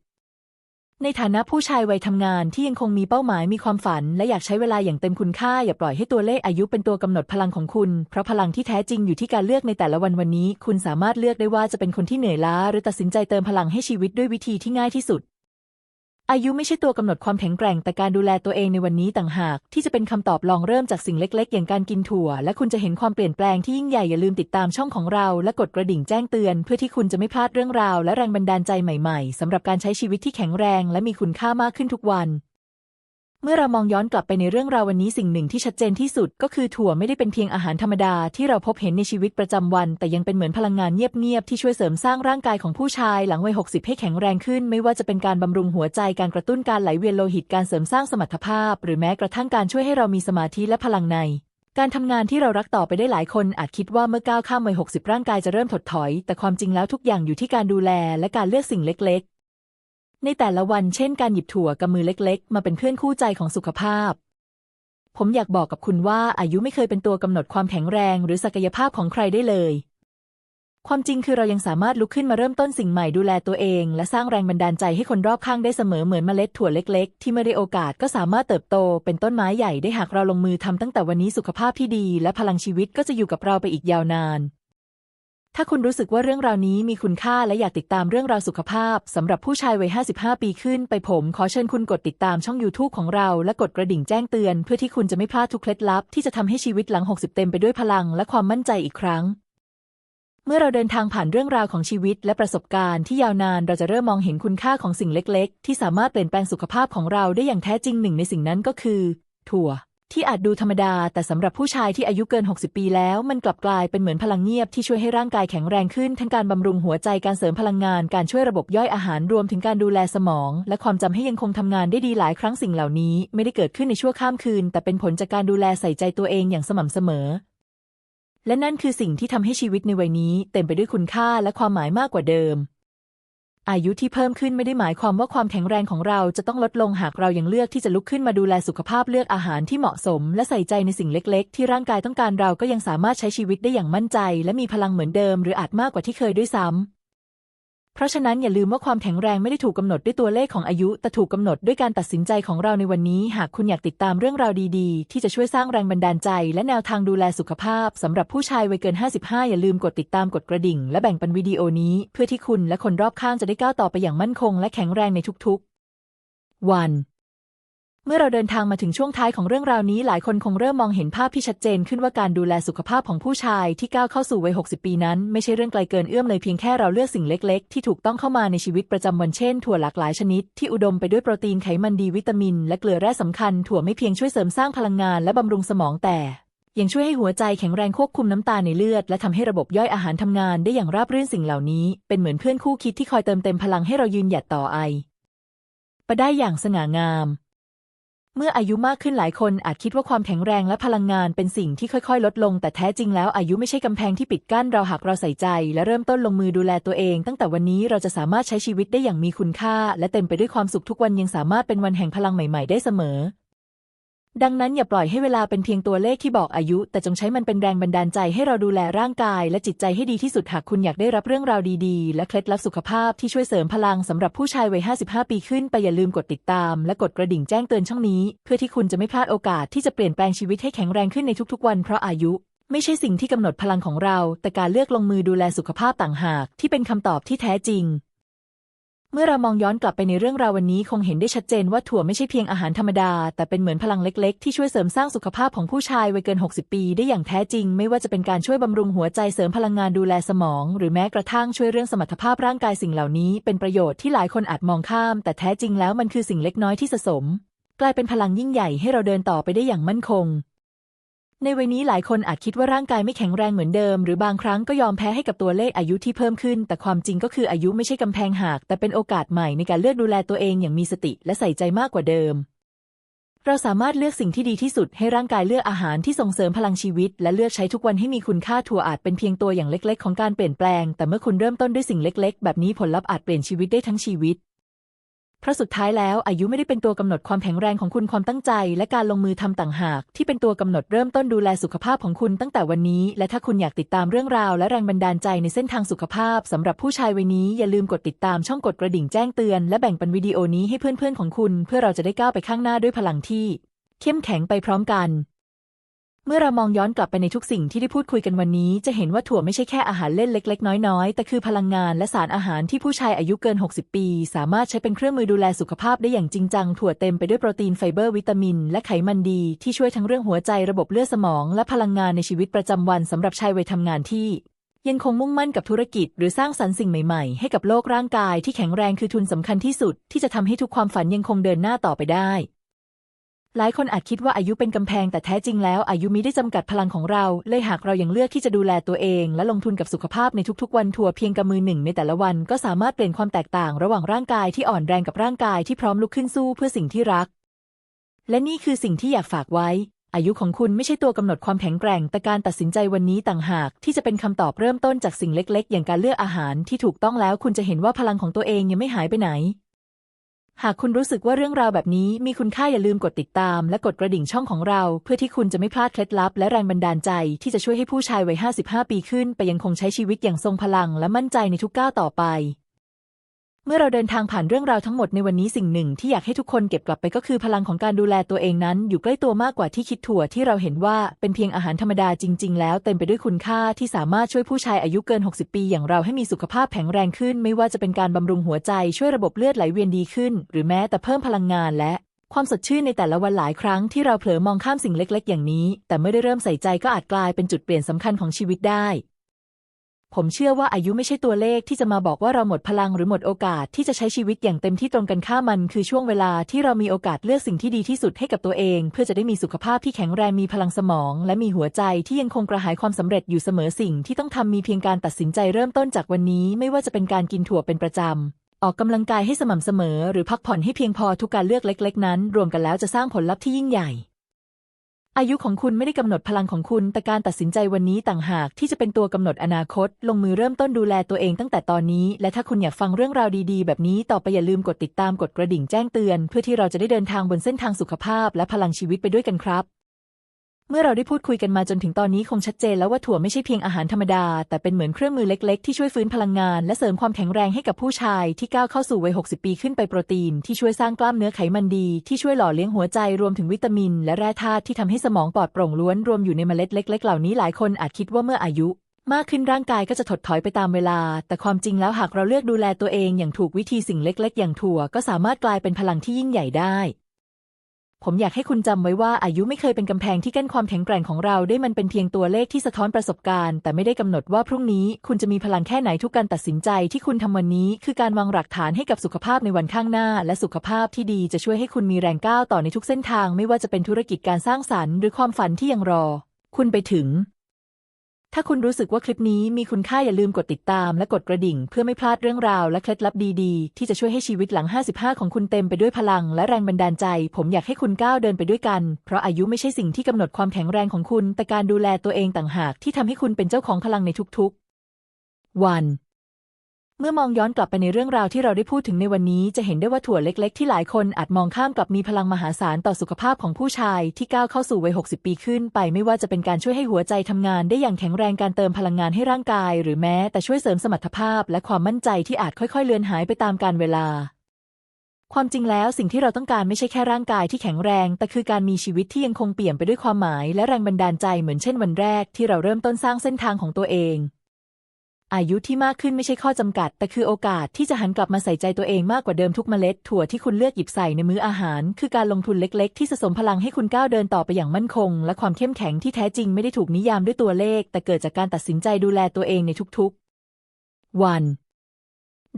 ในฐานะผู้ชายวัยทำงานที่ยังคงมีเป้าหมายมีความฝัน และอยากใช้เวลาอย่างเต็มคุณค่าอย่าปล่อยให้ตัวเลขอายุเป็นตัวกำหนดพลังของคุณ เพราะพลังที่แท้จริงอยู่ที่การเลือกในแต่ละวันวันนี้ คุณสามารถเลือกได้ว่าจะเป็นคนที่เหนื่อยล้า หรือตัดสินใจเติมพลังให้ชีวิตด้วยวิธีที่ง่ายที่สุด อายุไม่ใช่ตัวกำหนดความแข็งแกร่งแต่การดูแลตัวเองในวันนี้ต่างหาก ที่จะเป็นคำตอบลองเริ่มจากสิ่งเล็ก ๆ อย่างการกินถั่ว และคุณจะเห็นความเปลี่ยนแปลงที่ยิ่งใหญ่อย่าลืมติดตามช่องของเรา และกดกระดิ่งแจ้งเตือน เพื่อที่คุณจะไม่พลาดเรื่องราว และแรงบันดาลใจใหม่ ๆสำหรับการใช้ชีวิตที่แข็งแรง และมีคุณค่ามากขึ้นทุกวัน เมื่อเรามองย้อนกลับไปในเรื่องราววันนี้สิ่งหนึ่งที่ชัดเจนที่สุด ก็คือถั่วไม่ได้เป็นเพียงอาหารธรรมดาที่เราพบเห็นในชีวิตประจำวัน แต่ยังเป็นเหมือนพลังงานเงียบๆที่ช่วยเสริมสร้างร่างกายของผู้ชายหลังวัย60 ให้แข็งแรงขึ้น ไม่ว่าจะเป็นการบำรุงหัวใจการกระตุ้นการไหลเวียนโลหิตการเสริมสร้างสมรรถภาพ หรือแม้กระทั่งการช่วยให้เรามีสมาธิและพลังในการทำงานที่เรารักต่อไปได้หลายคนอาจคิดว่าเมื่อก้าวข้ามวัย60 ร่างกายจะเริ่มถดถอย แต่ความจริงแล้วทุกอย่างอยู่ที่การดูแลและการเลือกสิ่งเล็ก ในแต่ละวันเช่นการหยิบถั่วกับมือเล็ก ๆ มาเป็นเพื่อนคู่ใจของสุขภาพ ผมอยากบอกกับคุณว่าอายุไม่เคยเป็นตัวกำหนดความแข็งแรง หรือศักยภาพของใครได้เลย ความจริงคือเรายังสามารถลุกขึ้นมาเริ่มต้นสิ่งใหม่ดูแลตัวเอง และสร้างแรงบันดาลใจให้คนรอบข้างได้เสมอเหมือนเมล็ดถั่วเล็ก ๆ ที่เมื่อได้โอกาสก็สามารถเติบโต เป็นต้นไม้ใหญ่ได้หากเราลงมือทำตั้งแต่วันนี้สุขภาพที่ดี และพลังชีวิตก็จะอยู่กับเราไปอีกยาวนาน ถ้าคุณรู้สึกว่าเรื่องราวนี้มีคุณค่าและอยากติดตามเรื่องราวสุขภาพสำหรับผู้ชายวัย 55 ปีขึ้นไปผม ขอเชิญคุณกดติดตามช่อง YouTube ของเรา และกดกระดิ่งแจ้งเตือน เพื่อที่คุณจะไม่พลาดทุกเคล็ดลับที่จะทำให้ชีวิตหลัง 60 เต็มไปด้วยพลังและความมั่นใจอีกครั้ง เมื่อเราเดินทางผ่านเรื่องราวของชีวิตและประสบการณ์ที่ยาวนานเราจะเริ่มมองเห็นคุณค่าของสิ่งเล็ก ๆ ที่สามารถเปลี่ยนแปลงสุขภาพของเราได้อย่างแท้จริงหนึ่งในสิ่งนั้นก็คือ ถั่ว ที่อาจดูธรรมดา แต่สำหรับผู้ชายที่อายุเกิน 60 ปีแล้ว มันกลับกลายเป็นเหมือนพลังเงียบที่ช่วยให้ร่างกายแข็งแรงขึ้น ทั้งการบำรุงหัวใจการเสริมพลังงาน การช่วยระบบย่อยอาหารรวมถึงการดูแลสมอง และความจำให้ยังคงทำงานได้ดีหลายครั้งสิ่งเหล่านี้ ไม่ได้เกิดขึ้นในชั่วข้ามคืน แต่เป็นผลจากการดูแลใส่ใจตัวเองอย่างสม่ำเสมอ และนั่นคือสิ่งที่ทำให้ชีวิตในวัยนี้ เต็มไปด้วยคุณค่าและความหมายมากกว่าเดิม อายุที่เพิ่มขึ้นไม่ได้หมายความว่าความแข็งแรงของเราจะต้องลดลงหากเรายังเลือกที่จะลุกขึ้นมาดูแลสุขภาพเลือกอาหารที่เหมาะสม และใส่ใจในสิ่งเล็ก ๆ ที่ร่างกายต้องการเราก็ยังสามารถใช้ชีวิตได้อย่างมั่นใจ และมีพลังเหมือนเดิม หรืออาจมากกว่าที่เคยด้วยซ้ำ เพราะฉะนั้นอย่าลืมว่าความแข็งแรงไม่ได้ถูกกำหนดด้วยตัวเลขของอายุ แต่ถูกกำหนดด้วยการตัดสินใจของเราในวันนี้ หากคุณอยากติดตามเรื่องราวดีๆ ที่จะช่วยสร้างแรงบันดาลใจ และแนวทางดูแลสุขภาพสำหรับผู้ชายวัยเกิน 55 อย่าลืมกดติดตามกดกระดิ่ง และแบ่งปันวิดีโอนี้ เพื่อที่คุณและคนรอบข้างจะได้ก้าวต่อไปอย่างมั่นคง และแข็งแรงในทุกๆ วัน เมื่อเราเดินทางมาถึงช่วงท้ายของเรื่องราวนี้หลายคนคงเริ่มมองเห็นภาพที่ชัดเจนขึ้นว่าการดูแลสุขภาพของผู้ชายที่ก้าวเข้าสู่วัย 60 ปีนั้น ไม่ใช่เรื่องไกลเกินเอื้อมเลยเพียงแค่เราเลือกสิ่งเล็กๆ ที่ถูกต้องเข้ามาในชีวิตประจำวันเช่น ถั่วหลากหลายชนิดที่อุดมไปด้วยโปรตีนไขมันดีวิตามิน และเกลือแร่สำคัญ ถั่วไม่เพียงช่วยเสริมสร้างพลังงานและบำรุงสมองแต่ยังช่วยให้หัวใจแข็งแรงควบคุมน้ำตาลในเลือด และทำให้ระบบย่อยอาหารทำงานได้อย่างราบรื่นสิ่งเหล่านี้ เป็นเหมือนเพื่อนคู่คิดที่คอยเติมเต็มพลังให้เรายืนหยัดต่อไอไปได้อย่างสง่างาม เมื่ออายุมากขึ้นหลายคนอาจคิดว่าความแข็งแรงและพลังงานเป็นสิ่งที่ค่อยๆ ลดลง แต่แท้จริงแล้วอายุไม่ใช่กำแพงที่ปิดกั้นเราหากเราใส่ใจ และเริ่มต้นลงมือดูแลตัวเอง ตั้งแต่วันนี้เราจะสามารถใช้ชีวิตได้อย่างมีคุณค่า และเต็มไปด้วยความสุขทุกวันยังสามารถเป็นวันแห่งพลังใหม่ๆ ได้เสมอ ดังนั้นอย่าปล่อยให้เวลาเป็นเพียงตัวเลขที่บอกอายุ แต่จงใช้มันเป็นแรงบันดาลใจให้เราดูแลร่างกาย และจิตใจให้ดีที่สุดหากคุณอยากได้รับเรื่องราวดีๆ และเคล็ดลับสุขภาพที่ช่วยเสริมพลังสำหรับผู้ชายวัย 55 ปีขึ้นไปอย่าลืมกดติดตาม และกดกระดิ่งแจ้งเตือนช่องนี้ เพื่อที่คุณจะไม่พลาดโอกาสที่จะเปลี่ยนแปลงชีวิตให้แข็งแรงขึ้นในทุกๆ วันเพราะอายุไม่ใช่สิ่งที่กำหนดพลังของเรา แต่การเลือกลงมือดูแลสุขภาพต่างหาก ที่เป็นคำตอบที่แท้จริง เมื่อเรามองย้อนกลับไปในเรื่องราววันนี้คงเห็นได้ชัดเจนว่าถั่วไม่ใช่เพียงอาหารธรรมดา แต่เป็นเหมือนพลังเล็กๆ ที่ช่วยเสริมสร้างสุขภาพของผู้ชายวัยเกิน 60 ปีได้อย่างแท้จริง ไม่ว่าจะเป็นการช่วยบำรุงหัวใจเสริมพลังงานดูแลสมอง หรือแม้กระทั่งช่วยเรื่องสมรรถภาพร่างกายสิ่งเหล่านี้ เป็นประโยชน์ที่หลายคนอาจมองข้าม แต่แท้จริงแล้วมันคือสิ่งเล็กน้อยที่สะสม กลายเป็นพลังยิ่งใหญ่ให้เราเดินต่อไปได้อย่างมั่นคง ในวัยนี้หลายคนอาจคิดว่าร่างกายไม่แข็งแรงเหมือนเดิม หรือบางครั้งก็ยอมแพ้ให้กับตัวเลขอายุที่เพิ่มขึ้น แต่ความจริงก็คืออายุไม่ใช่กำแพงหักแต่เป็นโอกาสใหม่ในการเลือกดูแลตัวเองอย่างมีสติและใส่ใจมากกว่าเดิม เราสามารถเลือกสิ่งที่ดีที่สุดให้ร่างกายเลือกอาหารที่ส่งเสริมพลังชีวิต และเลือกใช้ทุกวันให้มีคุณค่าถั่วอาจเป็นเพียงตัวอย่างเล็ก ๆ ของการเปลี่ยนแปลง แต่เมื่อคุณเริ่มต้นด้วยสิ่งเล็ก ๆ แบบนี้ผลลัพธ์อาจเปลี่ยนชีวิตได้ทั้งชีวิต เพราะสุดท้ายแล้วอายุไม่ได้เป็นตัวกำหนดความแข็งแรงของคุณความตั้งใจ และการลงมือทำต่างหาก ที่เป็นตัวกำหนดเริ่มต้นดูแลสุขภาพของคุณตั้งแต่วันนี้ และถ้าคุณอยากติดตามเรื่องราวและแรงบันดาลใจในเส้นทางสุขภาพสำหรับผู้ชายวัยนี้อย่าลืมกดติดตามช่องกดกระดิ่งแจ้งเตือนและแบ่งปันวิดีโอนี้ให้เพื่อนๆของคุณ เพื่อเราจะได้ก้าวไปข้างหน้าด้วยพลังที่ เข้มแข็งไปพร้อมกัน เมื่อเรามองย้อนกลับไปในทุกสิ่งที่ได้พูดคุยกันวันนี้ จะเห็นว่าถั่วไม่ใช่แค่อาหารเล่นเล็ก ๆ น้อย ๆ แต่คือพลังงานและสารอาหารที่ผู้ชายอายุเกิน 60 ปี สามารถใช้เป็นเครื่องมือดูแลสุขภาพได้อย่างจริงจัง ถั่วเต็มไปด้วยโปรตีนไฟเบอร์วิตามิน และไขมันดี ที่ช่วยทั้งเรื่องหัวใจระบบเลือดสมอง และพลังงานในชีวิตประจำวันสำหรับชายวัยทำงานที่ยังคงมุ่งมั่นกับธุรกิจ หรือสร้างสรรค์สิ่งใหม่ๆ ให้กับโลกร่างกายที่แข็งแรงคือทุนสำคัญที่สุด ที่จะทำให้ทุกความฝันยังคงเดินหน้าต่อไปได้ หลายคนอาจคิดว่าอายุเป็นกำแพงแต่แท้จริงแล้วอายุมิได้จำกัดพลังของเรา เลยหากเรายังเลือกที่จะดูแลตัวเอง และลงทุนกับสุขภาพในทุกๆ วันถั่วเพียงกำมือหนึ่งในแต่ละวันก็สามารถเปลี่ยนความแตกต่างระหว่างร่างกายที่อ่อนแรงกับร่างกายที่พร้อมลุกขึ้นสู้เพื่อสิ่งที่รัก และนี่คือสิ่งที่อยากฝากไว้ อายุของคุณไม่ใช่ตัวกำหนดความแข็งแกร่ง แต่การตัดสินใจวันนี้ต่างหาก ที่จะเป็นคำตอบเริ่มต้นจากสิ่งเล็ก ๆ อย่างการเลือกอาหารที่ถูกต้องแล้วคุณจะเห็นว่าพลังของตัวเองยังไม่หายไปไหน หากคุณรู้สึกว่าเรื่องราวแบบนี้มีคุณค่าอย่าลืมกดติดตาม และกดกระดิ่งช่องของเรา เพื่อที่คุณจะไม่พลาดเคล็ดลับ และแรงบันดาลใจ ที่จะช่วยให้ผู้ชายวัย 55 ปีขึ้น ไปยังคงใช้ชีวิตอย่างทรงพลัง และมั่นใจในทุกก้าวต่อไป เมื่อเราเดินทางผ่านเรื่องราวทั้งหมดในวันนี้สิ่งหนึ่งที่อยากให้ทุกคนเก็บกลับไปก็คือพลังของการดูแลตัวเองนั้น อยู่ใกล้ตัวมากกว่าที่คิดถั่วที่เราเห็นว่าเป็นเพียงอาหารธรรมดาจริง ๆ แล้วเต็มไปด้วยคุณค่าที่สามารถช่วยผู้ชายอายุเกิน 60 ปีอย่างเราให้มีสุขภาพแข็งแรงขึ้น ไม่ว่าจะเป็นการบำรุงหัวใจช่วยระบบเลือดไหลเวียนดีขึ้น หรือแม้แต่เพิ่มพลังงานและความสดชื่นในแต่ละวันหลายครั้งที่เราเผลอมองข้ามสิ่งเล็ก ๆ อย่างนี้ แต่เมื่อได้เริ่มใส่ใจก็อาจกลายเป็นจุดเปลี่ยนสำคัญของชีวิตได้ ผมเชื่อว่าอายุไม่ใช่ตัวเลขที่จะมาบอกว่าเราหมดพลังหรือหมดโอกาสที่จะใช้ชีวิตอย่างเต็มที่ตรงกันข้ามมัน คือช่วงเวลาที่เรามีโอกาสเลือกสิ่งที่ดีที่สุดให้กับตัวเอง เพื่อจะได้มีสุขภาพที่แข็งแรงมีพลังสมอง และมีหัวใจที่ยังคงกระหายความสำเร็จอยู่เสมอสิ่งที่ต้องทำมีเพียงการตัดสินใจเริ่มต้นจากวันนี้ ไม่ว่าจะเป็นการกินถั่วเป็นประจำออกกำลังกายให้สม่ำเสมอ หรือพักผ่อนให้เพียงพอทุกการเลือกเล็ก ๆ นั้น รวมกันแล้วจะสร้างผลลัพธ์ที่ยิ่งใหญ่ อายุของคุณไม่ได้กำหนดพลังของคุณ แต่การตัดสินใจวันนี้ต่างหากที่จะเป็นตัวกำหนดอนาคต ลงมือเริ่มต้นดูแลตัวเองตั้งแต่ตอนนี้ และถ้าคุณอยากฟังเรื่องราวดีๆ แบบนี้ต่อไปอย่าลืมกดติดตามกดกระดิ่งแจ้งเตือน เพื่อที่เราจะได้เดินทางบนเส้นทางสุขภาพและพลังชีวิตไปด้วยกันครับ เมื่อเราได้พูดคุยกันมาจนถึงตอนนี้คงชัดเจนแล้วว่าถั่วไม่ใช่เพียงอาหารธรรมดา แต่เป็นเหมือนเครื่องมือเล็ก ๆ ที่ช่วยฟื้นพลังงาน และเสริมความแข็งแรงให้กับผู้ชายที่ก้าวเข้าสู่วัย 60 ปีขึ้นไปโปรตีน ที่ช่วยสร้างกล้ามเนื้อไขมันดี ที่ช่วยหล่อเลี้ยงหัวใจรวมถึงวิตามิน และแร่ธาตุที่ทำให้สมองปลอดโปร่งล้วนรวมอยู่ในเมล็ดเล็ก ๆ เหล่านี้หลายคนอาจคิดว่าเมื่ออายุมากขึ้นร่างกายก็จะถดถอยไปตามเวลา แต่ความจริงแล้วหากเราเลือกดูแลตัวเองอย่างถูกวิธีสิ่งเล็ก ๆ อย่างถั่วก็สามารถกลายเป็นพลังที่ยิ่งใหญ่ได้ ผมอยากให้คุณจำไว้ว่าอายุไม่เคยเป็นกำแพงที่กั้นความแข็งแกร่งของเราได้มันเป็นเพียงตัวเลขที่สะท้อนประสบการณ์ แต่ไม่ได้กำหนดว่าพรุ่งนี้คุณจะมีพลังแค่ไหนทุกการตัดสินใจที่คุณทำวันนี้ คือการวางหลักฐานให้กับสุขภาพในวันข้างหน้า และสุขภาพที่ดีจะช่วยให้คุณมีแรงก้าวต่อในทุกเส้นทาง ไม่ว่าจะเป็นธุรกิจการสร้างสรรค์หรือความฝันที่ยังรอ คุณไปถึง ถ้าคุณรู้สึกว่าคลิปนี้มีคุณค่าอย่าลืมกดติดตามและกดกระดิ่ง เพื่อไม่พลาดเรื่องราวและเคล็ดลับดีๆ ที่จะช่วยให้ชีวิตหลัง 55 ของคุณเต็มไปด้วยพลังและแรงบันดาลใจ ผมอยากให้คุณก้าวเดินไปด้วยกัน เพราะอายุไม่ใช่สิ่งที่กำหนดความแข็งแรงของคุณ แต่การดูแลตัวเองต่างหากที่ทำให้คุณเป็นเจ้าของพลังในทุกๆ วัน เมื่อมองย้อนกลับไปในเรื่องราวที่เราได้พูดถึงในวันนี้ จะเห็นได้ว่าถั่วเล็ก ๆ ที่หลายคนอาจมองข้ามกลับมีพลังมหาศาลต่อสุขภาพของผู้ชายที่ก้าวเข้าสู่วัย 60 ปีขึ้น ไปไม่ว่าจะเป็นการช่วยให้หัวใจทำงานได้อย่างแข็งแรงการเติมพลังงานให้ร่างกาย หรือแม้แต่ช่วยเสริมสมรรถภาพ และความมั่นใจที่อาจค่อยๆ เลือนหายไปตามกาลเวลา ความจริงแล้วสิ่งที่เราต้องการไม่ใช่แค่ร่างกายที่แข็งแรง แต่คือการมีชีวิตที่ยังคงเปี่ยมไปด้วยความหมาย และแรงบันดาลใจเหมือนเช่นวันแรกที่เราเริ่มต้นสร้างเส้นทางของตัวเอง อายุที่มากขึ้นไม่ใช่ข้อจำกัด แต่คือโอกาสที่จะหันกลับมาใส่ใจตัวเองมากกว่าเดิมทุกเมล็ดถั่วที่คุณเลือกหยิบใส่ในมื้ออาหาร คือการลงทุนเล็กๆ ที่สะสมพลังให้คุณก้าวเดินต่อไปอย่างมั่นคง และความเข้มแข็งที่แท้จริงไม่ได้ถูกนิยามด้วยตัวเลข แต่เกิดจากการตัดสินใจดูแลตัวเองในทุกๆ วัน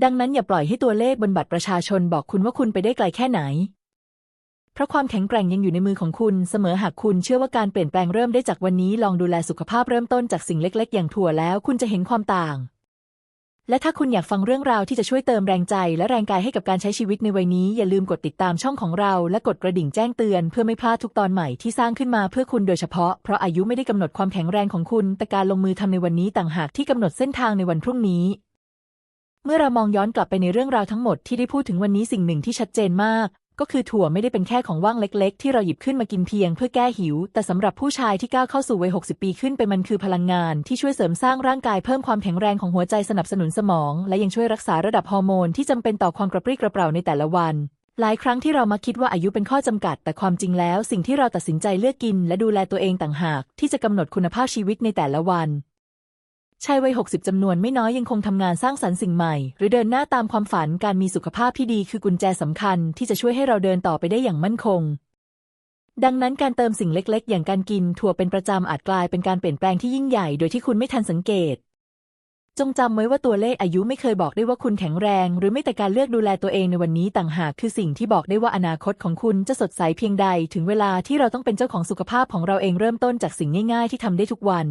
ดังนั้นอย่าปล่อยให้ตัวเลขบนบัตรประชาชนบอกคุณว่าคุณไปได้ไกลแค่ไหน เพราะความแข็งแกร่งยังอยู่ในมือของคุณเสมอหากคุณเชื่อว่าการเปลี่ยนแปลงเริ่มได้จากวันนี้ลองดูแลสุขภาพเริ่มต้นจากสิ่งเล็ก ๆ อย่างถั่วแล้วคุณจะเห็นความต่าง และถ้าคุณอยากฟังเรื่องราวที่จะช่วยเติมแรงใจและแรงกายให้กับการใช้ชีวิตในวัยนี้ อย่าลืมกดติดตามช่องของเราและกดกระดิ่งแจ้งเตือนเพื่อไม่พลาดทุกตอนใหม่ที่สร้างขึ้นมาเพื่อคุณโดยเฉพาะเพราะอายุไม่ได้กำหนดความแข็งแรงของคุณ แต่การลงมือทำในวันนี้ต่างหากที่กำหนดเส้นทางในวันพรุ่งนี้เมื่อเรามองย้อนกลับไปในเรื่องราวทั้งหมดที่ได้พูดถึงวันนี้สิ่งหนึ่งที่ชัดเจนมาก ก็คือถั่วไม่ได้เป็นแค่ของว่างเล็ก ๆ ที่เราหยิบขึ้นมากินเพียงเพื่อแก้หิว แต่สำหรับผู้ชายที่ก้าวเข้าสู่วัย 60 ปีขึ้นไปมันคือพลังงานที่ช่วยเสริมสร้างร่างกายเพิ่มความแข็งแรงของหัวใจสนับสนุนสมอง และยังช่วยรักษาระดับฮอร์โมนที่จำเป็นต่อความกระปรี้กระเปร่าในแต่ละวันหลายครั้งที่เรามักคิดว่าอายุเป็นข้อจำกัด แต่ความจริงแล้ว สิ่งที่เราตัดสินใจเลือกกิน และดูแลตัวเองต่างหาก ที่จะกำหนดคุณภาพชีวิตในแต่ละวัน ชายวัย 60 จำนวนไม่น้อยยังคงทำงานสร้างสรรค์สิ่งใหม่ หรือเดินหน้าตามความฝันการมีสุขภาพที่ดีคือกุญแจสำคัญที่จะช่วยให้เราเดินต่อไปได้อย่างมั่นคง ดังนั้นการเติมสิ่งเล็ก ๆ อย่างการกินถั่วเป็นประจำอาจกลายเป็นการเปลี่ยนแปลงที่ยิ่งใหญ่โดยที่คุณไม่ทันสังเกต จงจำไว้ว่าตัวเลขอายุไม่เคยบอกได้ว่าคุณแข็งแรง หรือไม่แต่การเลือกดูแลตัวเองในวันนี้ต่างหากคือสิ่งที่บอกได้ว่าอนาคตของคุณจะสดใสเพียงใด ถึงเวลาที่เราต้องเป็นเจ้าของสุขภาพของเราเองเริ่มต้นจากสิ่งง่าย ๆ ที่ทำได้ทุกวัน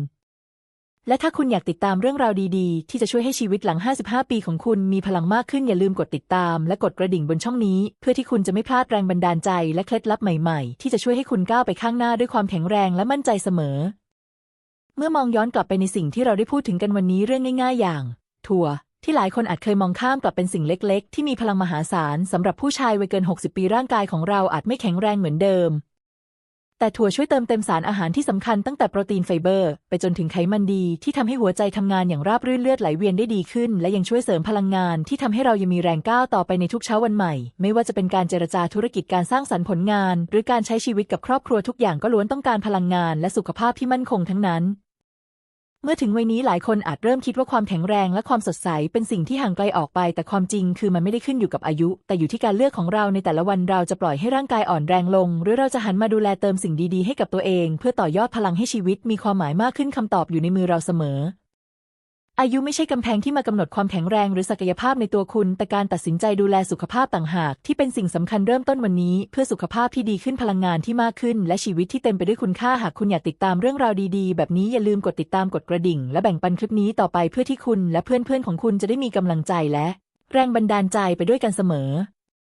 และถ้าคุณอยากติดตามเรื่องราวดีๆ ที่จะช่วยให้ชีวิตหลัง 55 ปีของคุณมีพลังมากขึ้นอย่าลืมกดติดตาม และกดกระดิ่งบนช่องนี้ เพื่อที่คุณจะไม่พลาดแรงบันดาลใจและเคล็ดลับใหม่ๆ ที่จะช่วยให้คุณก้าวไปข้างหน้าด้วยความแข็งแรงและมั่นใจเสมอ เมื่อมองย้อนกลับไปในสิ่งที่เราได้พูดถึงกันวันนี้เรื่องง่าย ๆ อย่าง ถั่ว ที่หลายคนอาจเคยมองข้ามกลับเป็นสิ่งเล็ก ๆ ที่มีพลังมหาศาลสำหรับผู้ชายวัยเกิน 60 ปีร่างกายของเราอาจไม่แข็งแรงเหมือนเดิม แต่ถั่วช่วยเติมเต็มสารอาหารที่สำคัญตั้งแต่โปรตีนไฟเบอร์ ไปจนถึงไขมันดีที่ทำให้หัวใจทำงานอย่างราบรื่นเลือดไหลเวียนได้ดีขึ้น และยังช่วยเสริมพลังงานที่ทำให้เรายังมีแรงก้าวต่อไปในทุกเช้าวันใหม่ ไม่ว่าจะเป็นการเจรจาธุรกิจการสร้างสรรค์ผลงาน หรือการใช้ชีวิตกับครอบครัวทุกอย่างก็ล้วนต้องการพลังงานและสุขภาพที่มั่นคงทั้งนั้น เมื่อถึงวัยนี้หลายคนอาจเริ่มคิดว่าความแข็งแรงและความสดใสเป็นสิ่งที่ห่างไกลออกไป แต่ความจริงคือมันไม่ได้ขึ้นอยู่กับอายุ แต่อยู่ที่การเลือกของเราในแต่ละวันเราจะปล่อยให้ร่างกายอ่อนแรงลง หรือเราจะหันมาดูแลเติมสิ่งดีๆให้กับตัวเอง เพื่อต่อยอดพลังให้ชีวิตมีความหมายมากขึ้นคำตอบอยู่ในมือเราเสมอ อายุไม่ใช่กำแพงที่มากำหนดความแข็งแรงหรือศักยภาพในตัวคุณ แต่การตัดสินใจดูแลสุขภาพต่างหาก ที่เป็นสิ่งสำคัญเริ่มต้นวันนี้ เพื่อสุขภาพที่ดีขึ้นพลังงานที่มากขึ้น และชีวิตที่เต็มไปด้วยคุณค่าหากคุณอยากติดตามเรื่องราวดีๆ แบบนี้อย่าลืมกดติดตามกดกระดิ่ง และแบ่งปันคลิปนี้ต่อไปเพื่อที่คุณ และเพื่อนๆของคุณจะได้มีกำลังใจและ แรงบันดาลใจไปด้วยกันเสมอ